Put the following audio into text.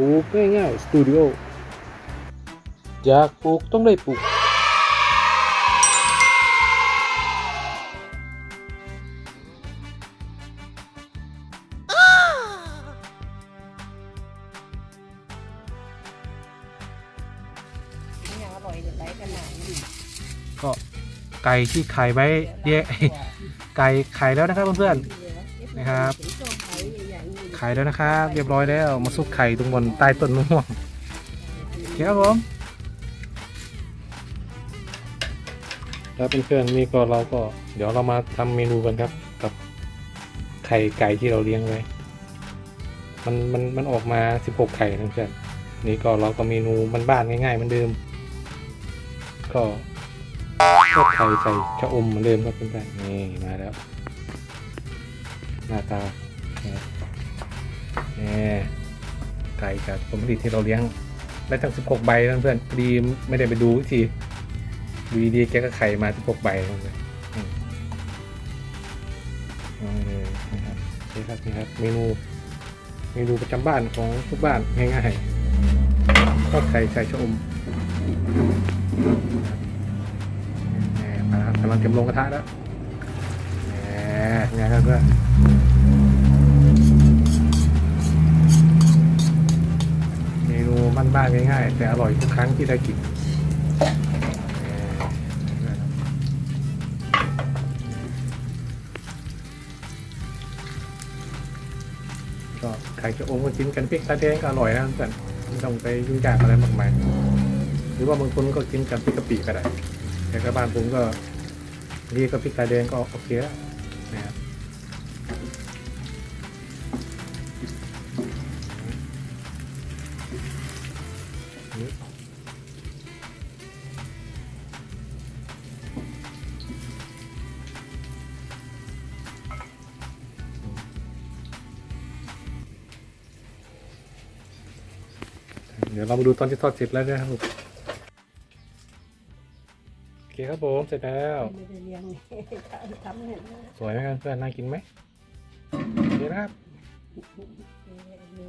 ลูกง่ายๆสตูดิโออยากปลูกต้องได้ปลูก ยังอร่อยเด็ดไรขนาดนี้ก็ไก่ที่ไข่ไว้เรียกไก่ไข่แล้วนะครับเพื่อนๆนะครับไข่ ไข่แล้วนะครับเรียบร้อยแล้วมาซุกไข่ตรงบนใต้ต้นมะม่วงเคครับผมแล้วเพื่อนๆนี่ก็เราก็ เดี๋ยวเรามาทำเมนูกันครับ กับไข่ไก่ที่เราเลี้ยงไว้มันมันมันออกมา 16 ไข่นะเพื่อนนี่ก็เราก็เมนูบ้านๆง่ายๆเหมือนเดิม ก็ก็ไข่ใส่ชะอมเหมือนเดิมครับเพื่อนๆนี่มาแล้วหน้าตา ไก่กับผลผลิตที่เราเลี้ยงได้ทั้ง 16 ใบเพื่อนพอดีไม่ได้ไปดูวิธีดูดีแกก็ไข่มา 16 ใบเพื่อนอืมเลยนะครับนี่ครับนี่ครับเมนูเมนูประจำบ้านของทุกบ้านง่ายๆทอดไข่ใส่ชะอมนี่มาครับกำลังจะลงกระทะแล้วนี่ไงครับเพื่อน บ้านๆง่ายๆ แต่อร่อยทุกครั้งที่ได้กินก็ไข่จะอมก็กินกันพริกตาแดงก็อร่อยนะเพื่อนไม่ต้องไปยุ่งยากอะไรมากมายหรือว่าบางคนก็กินกับพริกกะปิก็ได้แต่ก็บ้านผมก็นี่ก็พริกตาแดงก็โอเคแล้วนะครับ เดี๋ยวเรามาดูตอนที่ทอดเสร็จแล้วนะครับผมโอเคครับผมเสร็จแล้ว ไม่ได้เลี้ยงทำเห็นไหมสวยไหมครับเพื่อนน่ากินไหมโอเคนะครับ นี่